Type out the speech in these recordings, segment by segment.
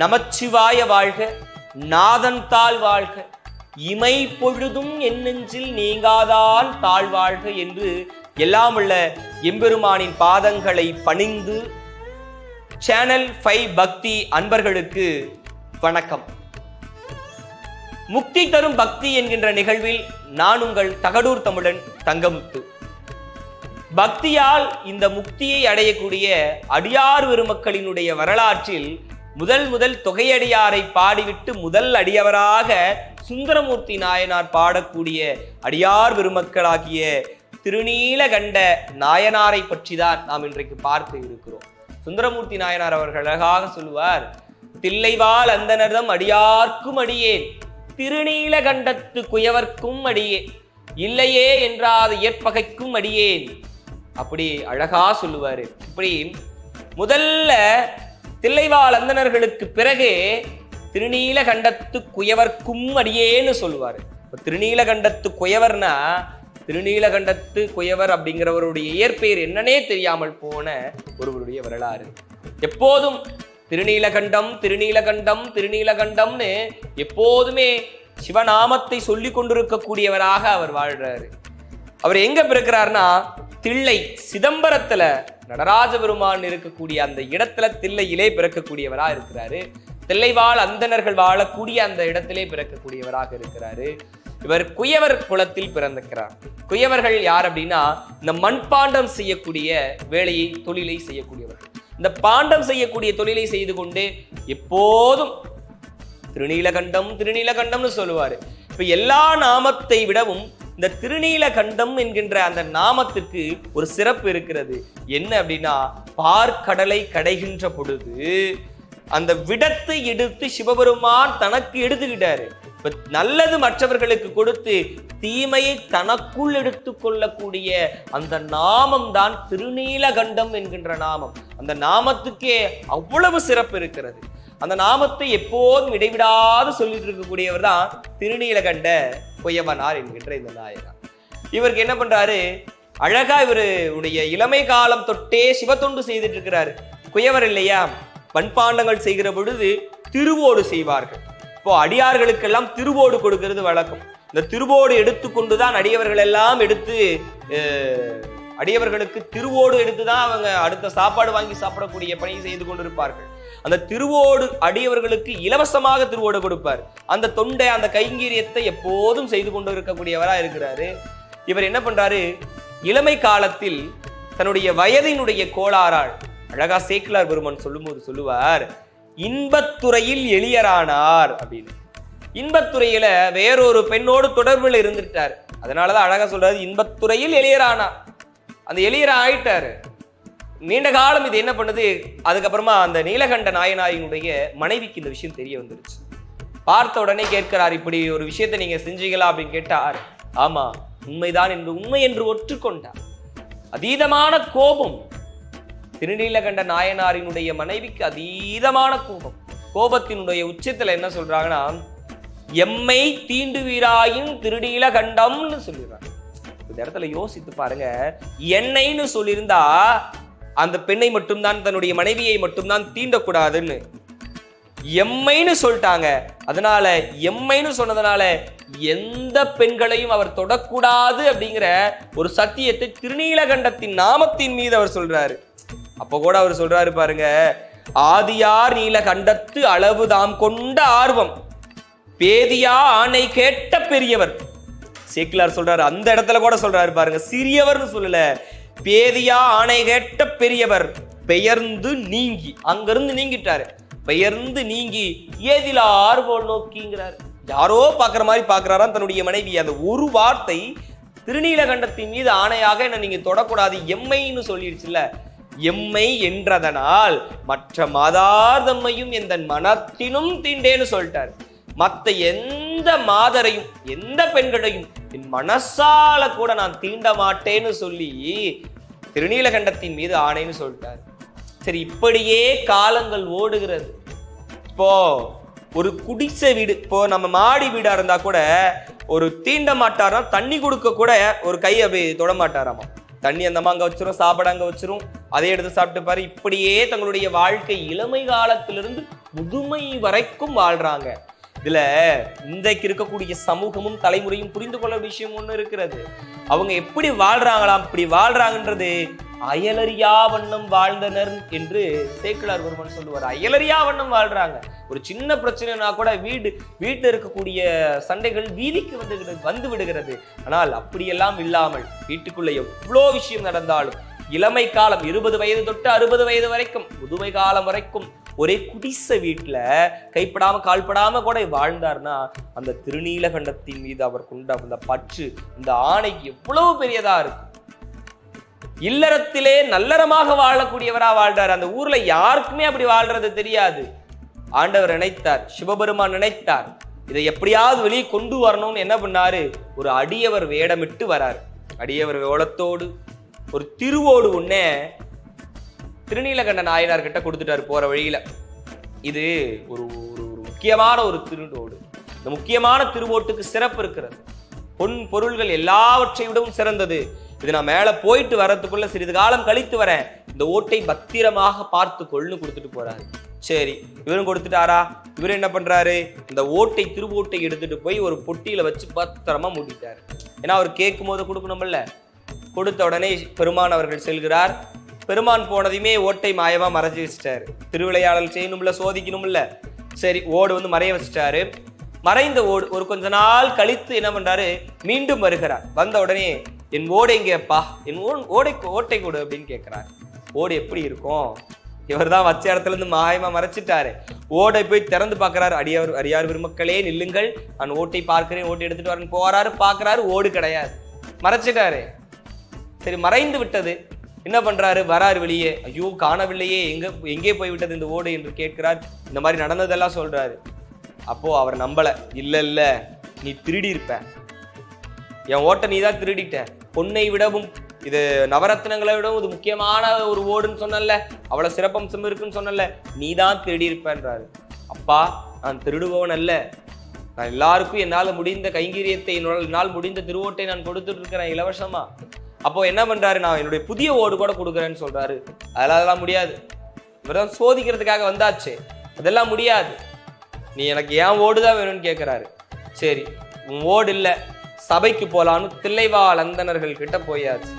நமச்சிவாய வாழ்க நாதன் தாழ் வாழ்க. இமை பொழுதும் என் நெஞ்சில் நீங்காதான் தாழ்வாழ்க என்று எல்லாம் உள்ள எம்பெருமானின் பாதங்களை பணிந்து சேனல் ஃபைவ் பக்தி அன்பர்களுக்கு வணக்கம். முக்தி தரும் பக்தி என்கின்ற நிகழ்வில் நான் உங்கள் தகடூர் தமிழன் தங்கமுத்து. பக்தியால் இந்த முக்தியை அடையக்கூடிய அடியார் பெருமக்களினுடைய வரலாற்றில் முதல் முதல் தொகையடியாரை பாடிவிட்டு முதல் அடியவராக சுந்தரமூர்த்தி நாயனார் பாடக்கூடிய அடியார் பெருமக்களாகிய திருநீலகண்ட நாயனாரை பற்றி தான் நாம் இன்றைக்கு பார்க்க இருக்கிறோம். சுந்தரமூர்த்தி நாயனார் அவர்கள் அழகாக சொல்லுவார் தில்லைவால் அந்தனர்தம் அடியார்க்கும் அடியேன் திருநீலகண்டத்து குயவர்க்கும் அடியேன் இல்லையே என்றாத ஏற்பகைக்கும் அடியேன். அப்படி அழகா சொல்லுவாரு. இப்படி முதல்ல தில்லைவாழ் அந்தனர்களுக்கு பிறகு திருநீலகண்டத்து குயவர்க்கும் அடியேன்னு சொல்லுவாரு. இப்ப திருநீலகண்டத்து குயவர்னா திருநீலகண்டத்து குயவர் அப்படிங்கிறவருடைய இயற்பெயர் என்னன்னே தெரியாமல் போன ஒருவருடைய வரலாறு. எப்போதும் திருநீலகண்டம் திருநீலகண்டம் திருநீலகண்டம்னு எப்போதுமே சிவநாமத்தை சொல்லி கொண்டிருக்கக்கூடியவராக அவர் வாழ்றாரு. அவர் எங்க பிறக்கிறார்னா தில்லை சிதம்பரத்துல நடராஜ பெருமான் இருக்கக்கூடிய அந்த இடத்துல தில்லையிலே பிறக்கக்கூடியவரா இருக்கிறாரு. தில்லைவாழ் அந்தணர்கள் வாழக்கூடிய அந்த இடத்திலே பிறக்கக்கூடியவராக இருக்கிறாரு. இவர் குயவர் குலத்தில் பிறந்திருக்கிறார். குயவர்கள் யார் அப்படின்னா இந்த மண்பாண்டம் செய்யக்கூடிய வேலையை தொழிலை செய்யக்கூடியவர்கள். இந்த பாண்டம் செய்யக்கூடிய தொழிலை செய்து கொண்டு எப்போதும் திருநீலகண்டம் திருநீலகண்டம்னு சொல்லுவாரு. இப்ப எல்லா நாமத்தை விடவும் இந்த திருநீலகண்டம் என்கின்ற அந்த நாமத்துக்கு ஒரு சிறப்பு இருக்கிறது. என்ன அப்படின்னா பார்க்கடலை கடைகின்ற பொழுது அந்த விடத்தை எடுத்து சிவபெருமான் தனக்கு எடுத்துக்கிட்டாரு. இப்ப நல்லது மற்றவர்களுக்கு கொடுத்து தீமையை தனக்குள் எடுத்து கொள்ளக்கூடிய அந்த நாமம் தான் திருநீலகண்டம் என்கின்ற நாமம். அந்த நாமத்துக்கே அவ்வளவு சிறப்பு இருக்கிறது. அந்த நாமத்தை எப்போதும் இடைவிடாது சொல்லிட்டு இருக்கக்கூடியவர் தான் திருநீலகண்ட பொய்யமனார் என்கின்ற இந்த நாயகர் இவருக்கு என்ன பண்றாரு? அழகா இவருடைய இளமை காலம் தொட்டே சிவத்தொண்டு செய்துட்டு இருக்கிறாரு. குயவர் இல்லையா? பண்பாண்டங்கள் செய்கிற பொழுது திருவோடு செய்வார்கள். இப்போ அடியார்களுக்கெல்லாம் திருவோடு கொடுக்கிறது வழக்கம். இந்த திருவோடு எடுத்துக்கொண்டுதான் அடியவர்கள் எல்லாம் எடுத்து அடியவர்களுக்கு திருவோடு எடுத்துதான் அவங்க அடுத்த சாப்பாடு வாங்கி சாப்பிடக்கூடிய பணியை செய்து கொண்டிருப்பார்கள். அந்த திருவோடு அடியவர்களுக்கு இலவசமாக திருவோடு கொடுப்பார். அந்த தொண்டை அந்த கைங்கீரியத்தை எப்போதும் செய்து கொண்டு இருக்கக்கூடியவராக இருக்கிறாரு. இவர் என்ன பண்றாரு? இளமை காலத்தில் தன்னுடைய வயதினுடைய கோளாறால் அழகா சேக்கிலார் பெருமன் சொல்லும்போது சொல்லுவார் இன்பத்துறையில் எளியரானார் அப்படின்னு. இன்பத்துறையில வேறொரு பெண்ணோடு தொடர்பில் இருந்துட்டார். அதனாலதான் அழகா சொல்றாரு இன்பத்துறையில் எளியரானார். அந்த எளியர் ஆயிட்டாரு. நீண்ட காலம் இது என்ன பண்ணுது? அதுக்கப்புறமா அந்த நீலகண்ட நாயனாரினுடைய மனைவிக்கு இந்த விஷயம் தெரிய வந்துருச்சு. பார்த்த உடனே கேட்கிறார் இப்படி ஒரு விஷயத்தை நீங்க செஞ்சீங்களா? அப்படின்னு கேட்டார். ஆமா உண்மைதான் என்று உண்மை என்று ஒற்றுக்கொண்டார். அதீதமான கோபம். திருநீலகண்ட நாயனாரினுடைய மனைவிக்கு அதீதமான கோபம். கோபத்தினுடைய உச்சத்துல என்ன சொல்றாங்கன்னா எம்மை தீண்டுவீராயின் திருநீலகண்டம்னு சொல்லிடுறாங்க இந்த இடத்துல யோசித்து பாருங்க. என்னைன்னு சொல்லியிருந்தா அந்த பெண்ணை மட்டும்தான் தன்னுடைய மனைவியை மட்டும்தான் தீண்டக்கூடாதுன்னு. எம்மைன்னு சொல்லிட்டாங்க. அதனால எம்மைன்னு சொன்னதுனால எந்த பெண்களையும் அவர் தொடக்கூடாது அப்படிங்கிற ஒரு சத்தியத்தை திருநீலகண்டத்தின் நாமத்தின் மீது அவர் சொல்றாரு. அப்ப கூட அவர் சொல்றாரு பாருங்க ஆதியார் நீலகண்டத்து அளவு தாம் கொண்ட ஆர்வம். பேதியா ஆணை கேட்ட பெரியவர். சேக்கிலார் சொல்றாரு அந்த இடத்துல கூட சொல்றாரு பாருங்க சிறியவர்னு சொல்லல. பேதியா ஆணை கேட்ட பெரியவர் பெயர்ந்து நீங்கி அங்கிருந்து நீங்கிட்டாரு. பெயர்ந்து நீங்கி ஏதிலா ஆர்வம் நோக்கிங்கிறார். யாரோ பார்க்குற மாதிரி பாக்குறாராம் தன்னுடைய மனைவி. அந்த ஒரு வார்த்தை திருநீலகண்டத்தின் மீது ஆணையாக என்ன நீங்க தொடக்கூடாது எம்மைன்னு சொல்லிடுச்சுல்ல. எம்மை என்றதனால் மற்ற மாதார்தம்மையும் எந்த மனத்தினும் தீண்டேன்னு சொல்லிட்டார். மற்ற எந்த மாதரையும் எந்த பெண்களையும் என் மனசால கூட நான் தீண்ட மாட்டேன்னு சொல்லி திருநீலகண்டத்தின் மீது ஆணைன்னு சொல்லிட்டார். சரி இப்படியே காலங்கள் ஓடுகிறது. இப்போ ஒரு குடிசை வீடு இப்போ நம்ம மாடி வீடா இருந்தா கூட ஒரு தீண்ட மாட்டாராம் தண்ணி கொடுக்க கூட ஒரு கை அப்படி தொட மாட்டாராமா? தண்ணி அந்தமா அங்க வச்சிரும் சாப்பாடு அங்க வச்சிரும் அதை எடுத்து சாப்பிட்டு பாரு இப்படியே தங்களுடைய வாழ்க்கை இளமை காலத்திலிருந்து முதுமை வரைக்கும் வாழ்றாங்க. இதுல இன்றைக்கு இருக்கக்கூடிய சமூகமும் தலைமுறையும் புரிந்து கொள்ள விஷயம் ஒண்ணு இருக்கிறது. அவங்க எப்படி வாழ்றாங்களாம்? இப்படி வாழ்றாங்கன்றது அயலறியா வண்ணம் வாழ்ந்தனர் என்று சேக்கிழார் ஒருவன் சொல்லுவார். அயலறியா வண்ணம் வாழ்றாங்க. ஒரு சின்ன பிரச்சனைனா கூட வீடு வீட்டில் இருக்கக்கூடிய சண்டைகள் வீதிக்கு வந்து வந்து விடுகிறது. ஆனால் அப்படியெல்லாம் இல்லாமல் வீட்டுக்குள்ள எவ்வளோ விஷயம் நடந்தாலும் இளமை காலம் இருபது வயது தொட்டு அறுபது வயது வரைக்கும் முதுமை காலம் வரைக்கும் ஒரே குடிசை வீட்டுல கைப்படாம கால்படாம கூட வாழ்ந்தார்னா அந்த திருநீலகண்டத்தின் மீது அவர் கொண்ட அந்த பற்று இந்த ஆணைக்கு எவ்வளவு பெரியதா இருக்கு இல்லறத்திலே நல்லறமாக வாழக்கூடியவரா வாழ்றார் அந்த ஊர்ல யாருக்குமே அப்படி வாழ்றது தெரியாது. ஆண்டவர் நினைத்தார் சிவபெருமான் நினைத்தார் இதை எப்படியாவது வெளியே கொண்டு வரணும்னு என்ன பண்ணாரு? ஒரு அடியவர் வேடமிட்டு வராரு. அடியவர் வேடத்தோடு ஒரு திருவோடு ஒன்னே திருநீலகண்ட நாயனார் கிட்ட கொடுத்துட்டாரு போற வழியில. இது ஒரு ஒரு ஒரு முக்கியமான ஒரு திருடோடு. இந்த முக்கியமான திருவோட்டுக்கு சிறப்பு இருக்கிறது. பொன் பொருள்கள் எல்லாவற்றை விடவும் சிறந்தது. இது நான் மேல போயிட்டு வர்றதுக்குள்ள சிறிது காலம் கழித்து வரேன். இந்த ஓட்டை பத்திரமாக பார்த்து கொள்னு கொடுத்துட்டு போறாரு. சரி இவரும் கொடுத்துட்டாரா? இவர் என்ன பண்றாரு? இந்த ஓட்டை திருவோட்டை எடுத்துட்டு போய் ஒரு பொட்டியில வச்சு பத்திரமா மூடிட்டாரு. ஏன்னா அவர் கேட்கும் போது கொடுக்கணும்ல. கொடுத்த உடனே பெருமான் அவர்கள் செல்கிறார். பெருமான் போனதையுமே ஓட்டை மாயமாக மறைச்சு வச்சிட்டாரு. திருவிளையாடல் செய்யணும்ல சோதிக்கணும்ல. சரி ஓடு வந்து மறைய வச்சிட்டாரு. மறைந்த ஓடு ஒரு கொஞ்ச நாள் கழித்து என்ன பண்றாரு? மீண்டும் வருகிறார். வந்த உடனே என் ஓடு எங்கேப்பா என் ஓ- ஓடை ஓட்டை கொடு அப்படின்னு கேட்குறாரு ஓடு எப்படி இருக்கும்? இவர் தான் வச்ச இடத்துல இருந்து மாயமா மறைச்சிட்டாரு. ஓடை போய் திறந்து பார்க்குறாரு அடியார் அடியார் பெருமக்களே நில்லுங்கள். நான் ஓட்டை பார்க்கிறேன் ஓட்டை எடுத்துட்டு வரேன் போறாரு பார்க்குறாரு ஓடு கிடையாது. மறைச்சிட்டாரு. சரி மறைந்து விட்டது. என்ன பண்றாரு? வராரு வெளியே. ஐயோ காணவில்லையே. எங்க எங்கே போய் விட்டது இந்த ஓடு என்று கேட்கிறார். இந்த மாதிரி நடந்ததெல்லாம் சொல்றாரு. அப்போ அவர் நம்பல. இல்ல இல்ல. நீ திருடி இருப்ப. என் ஓட்டை நீ தான் திருடிட்ட. பொன்னை விடவும் இது நவரத்னங்களை விடவும் இது முக்கியமான ஒரு ஓடுன்னு சொன்னல அவ்வளவு சிறப்பம்சம் இருக்குன்னு சொன்னல நீ தான் திருடி இருப்பேன்றாரு. அப்பா நான் திருடுபவன் அல்ல. நான் எல்லாருக்கும் என்னால் முடிந்த கைங்கரியத்தை என்னோட- என்னால் முடிந்த திருவோட்டை நான் கொடுத்துட்டு இருக்கிறேன் இலவசமா. அப்போ என்ன பண்றாரு? நான் என்னுடைய புதிய ஓடு கூட கொடுக்குறேன்னு சொல்றாரு. அதெல்லாம் அதெல்லாம் முடியாது. இவர்தான் சோதிக்கிறதுக்காக வந்தாச்சு. அதெல்லாம் முடியாது. நீ எனக்கு ஏன் ஓடு தான் வேணும்னு கேட்குறாரு சரி உன் ஓடு இல்லை. சபைக்கு போலான்னு தில்லைவாழ் அந்தணர்கள் கிட்ட போயாச்சு.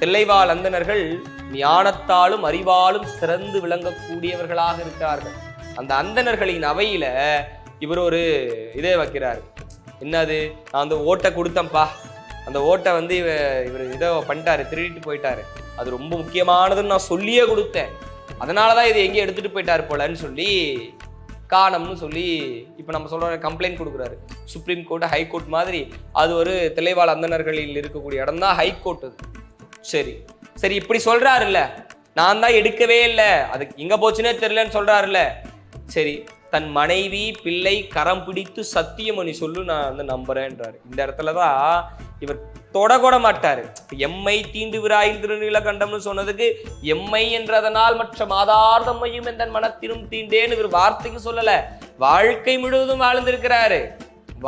தில்லைவா அந்தனர்கள் ஞானத்தாலும் அறிவாலும் சிறந்து விளங்கக்கூடியவர்களாக இருக்கிறார்கள் அந்த அந்தனர்களின் அவையில இவர் ஒரு இதே வைக்கிறார். என்னது? நான் அந்த ஓட்டை கொடுத்தேன்ப்பா. அந்த ஓட்டை வந்து இவ இவர் இதை பண்ணிட்டாரு திருடிட்டு போயிட்டாரு. அது ரொம்ப முக்கியமானதுன்னு நான் சொல்லியே கொடுத்தேன். அதனால தான் இது எங்கேயும் எடுத்துட்டு போயிட்டாரு போலன்னு சொல்லி காணம்னு சொல்லி இப்போ நம்ம சொல்கிற கம்ப்ளைண்ட் கொடுக்குறாரு. சுப்ரீம் கோர்ட் ஹை கோர்ட் மாதிரி அது ஒரு திளைவாழ் அந்தனர்களில் இருக்கக்கூடிய இடம் தான் ஹைகோர்ட் அது. சரி. சரி இப்படி சொல்கிறாருல்ல நான் தான் எடுக்கவே இல்லை. அதுக்கு எங்கே போச்சுன்னே தெரியலன்னு சொல்கிறாருல்ல சரி. தன் மனைவி பிள்ளை கரம் பிடித்து சத்தியமணி சொல்லு நான் வந்து நம்புறேன்றாரு. இந்த இடத்துல தான் இவர் தொட மாட்டாரு. எம்மை தீண்டு விராயின் திருநீலகண்டம்னு சொன்னதுக்கு எம்மை என்றதனால் மற்ற மாதார்தம்மையும் எந்த மனத்திலும் தீண்டேன்னு இவர் வார்த்தைக்கு சொல்லல. வாழ்க்கை முழுவதும் வாழ்ந்திருக்கிறாரு.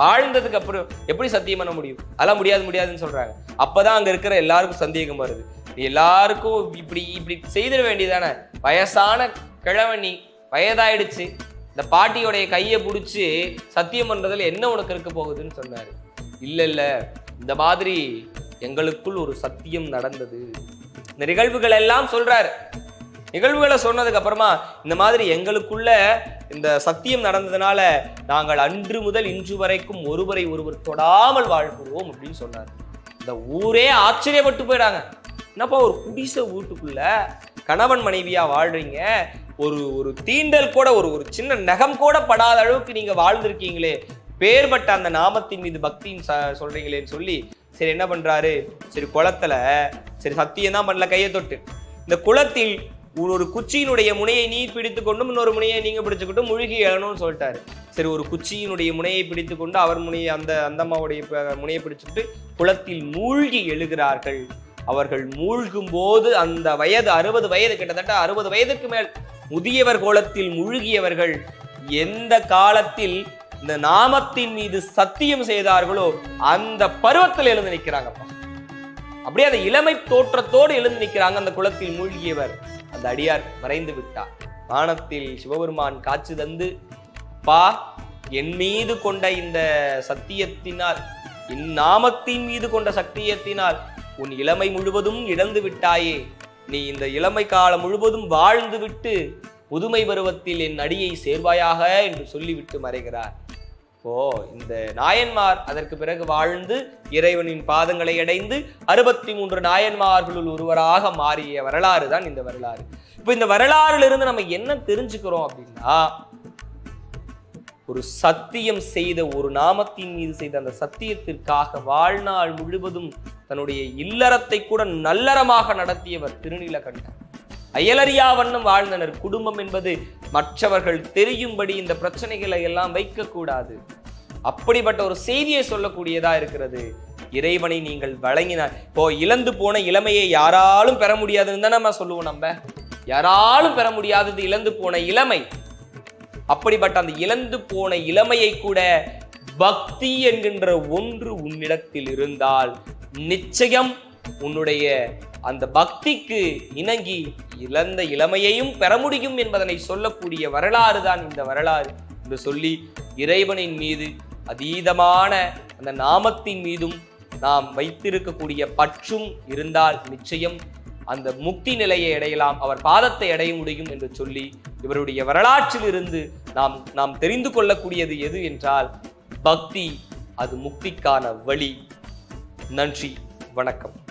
வாழ்ந்ததுக்கு அப்புறம் எப்படி சத்தியம் பண்ண முடியும்? அதெல்லாம் முடியாது முடியாதுன்னு சொல்றாங்க. அப்பதான் அங்க இருக்கிற எல்லாருக்கும் சந்தேகம் வருது. எல்லாருக்கும் இப்படி இப்படி செய்திட வேண்டியதானே வயசான கிழவன் நீ வயதாயிடுச்சு. இந்த பாட்டியோடைய கையை பிடிச்சி சத்தியம் பண்றதுல என்ன உனக்கு இருக்க போகுதுன்னு சொன்னாரு. இல்ல இல்ல. இந்த மாதிரி எங்களுக்குள் ஒரு சத்தியம் நடந்தது. இந்த நிகழ்வுகள் எல்லாம் சொல்றாரு. நிகழ்வுகளை சொன்னதுக்கு அப்புறமா இந்த மாதிரி எங்களுக்குள்ள இந்த சத்தியம் நடந்ததுனால நாங்கள் அன்று முதல் இன்று வரைக்கும் ஒருவரை ஒருவர் தொடாமல் வாழ்கிறோம் அப்படின்னு சொன்னார். இந்த ஊரே ஆச்சரியப்பட்டு போயிடாங்க. என்னப்பா ஒரு குடிசை வீட்டுக்குள்ள கணவன் மனைவியா வாழ்றீங்க? ஒரு ஒரு தீண்டல் கூட ஒரு ஒரு சின்ன நகம் கூட படாத அளவுக்கு நீங்க வாழ்ந்திருக்கீங்களே. பேர்பட்ட அந்த நாமத்தின் மீது பக்தின்னு சொல்றீங்களேன்னு சொல்லி சரி என்ன பண்றாரு? சரி குளத்துல சரி சத்தியம் தான் பண்ணல கையை தொட்டு. இந்த குளத்தில் ஒரு ஒரு குச்சியினுடைய முனையை நீ பிடித்து கொண்டும் இன்னொரு முனையை நீங்க பிடிச்சுக்கிட்டும் முழுகி எழணும்னு சொல்லிட்டாரு. சரி ஒரு குச்சியினுடைய முனையை பிடித்து கொண்டு அவர் முனையை அந்த அந்தம்மாவுடைய முனையை பிடிச்சுக்கிட்டு குளத்தில் மூழ்கி எழுகிறார்கள். அவர்கள் மூழ்கும் போது அந்த வயது அறுபது வயது கிட்டத்தட்ட அறுபது வயதுக்கு மேல் முதியவர் கோலத்தில் மூழ்கியவர்கள் எந்த காலத்தில் இந்த நாமத்தின் மீது சத்தியம் செய்தார்களோ அந்த பருவத்தில் எழுந்து நிற்கிறாங்கப்பா. அப்படியே அந்த இளமை தோற்றத்தோடு எழுந்து நிற்கிறாங்க அந்த குளத்தில் மூழ்கியவர். அந்த அடியார் மறைந்து விட்டார். வானத்தில் சிவபெருமான் காட்சி தந்து பா என் மீது கொண்ட இந்த சத்தியத்தினால் என் நாமத்தின் மீது கொண்ட சத்தியத்தினால் உன் இளமை முழுவதும் இழந்து விட்டாயே. நீ இந்த இளமை காலம் முழுவதும் வாழ்ந்து விட்டு முதுமை பருவத்தில் என் அடியை சேர்வாயாக என்று சொல்லிவிட்டு மறைகிறார். ஓ இந்த நாயன்மார் அதற்கு பிறகு வாழ்ந்து இறைவனின் பாதங்களை அடைந்து அறுபத்தி மூன்று நாயன்மார்களுள் ஒருவராக மாறிய வரலாறு தான் இந்த வரலாறு. இப்போ இந்த வரலாறுல இருந்து நம்ம என்ன தெரிஞ்சுக்கிறோம் அப்படின்னா ஒரு சத்தியம் செய்த ஒரு நாமத்தின் மீது செய்த அந்த சத்தியத்திற்காக வாழ்நாள் முழுவதும் தன்னுடைய இல்லறத்தை கூட நல்லறமாக நடத்தியவர் திருநீலகண்டர் அயலறியா வண்ணம் வாழ்ந்தனர். குடும்பம் என்பது மற்றவர்கள் தெரியும்படி இந்த பிரச்சனைகளை எல்லாம் வைக்கக்கூடாது. அப்படிப்பட்ட ஒரு செய்தியை சொல்லக்கூடியதா இருக்கிறது. இறைவனை நீங்கள் வழங்கினார் இப்போ இழந்து போன இளமையை யாராலும் பெற முடியாதுன்னு தான் நம்ம சொல்லுவோம் நம்ம? யாராலும் பெற முடியாதது இழந்து போன இளமை. அப்படிப்பட்ட அந்த இழந்து போன இளமையை கூட பக்தி என்கின்ற ஒன்று உன்னிடத்தில் இருந்தால் நிச்சயம் உன்னுடைய அந்த பக்திக்கு இணங்கி இழந்த இளமையையும் பெற முடியும் என்பதனை சொல்லக்கூடிய வரலாறு தான் இந்த வரலாறு என்று சொல்லி இறைவனின் மீது அதீதமான அந்த நாமத்தின் மீதும் நாம் வைத்திருக்கக்கூடிய பற்றும் இருந்தால் நிச்சயம் அந்த முக்தி நிலையை அடையலாம் அவர் பாதத்தை அடைய முடியும் என்று சொல்லி இவருடைய வரலாற்றில் இருந்து நாம் நாம் தெரிந்து கொள்ளக்கூடியது எது என்றால் பக்தி அது முக்திக்கான வழி. நன்றி வணக்கம்.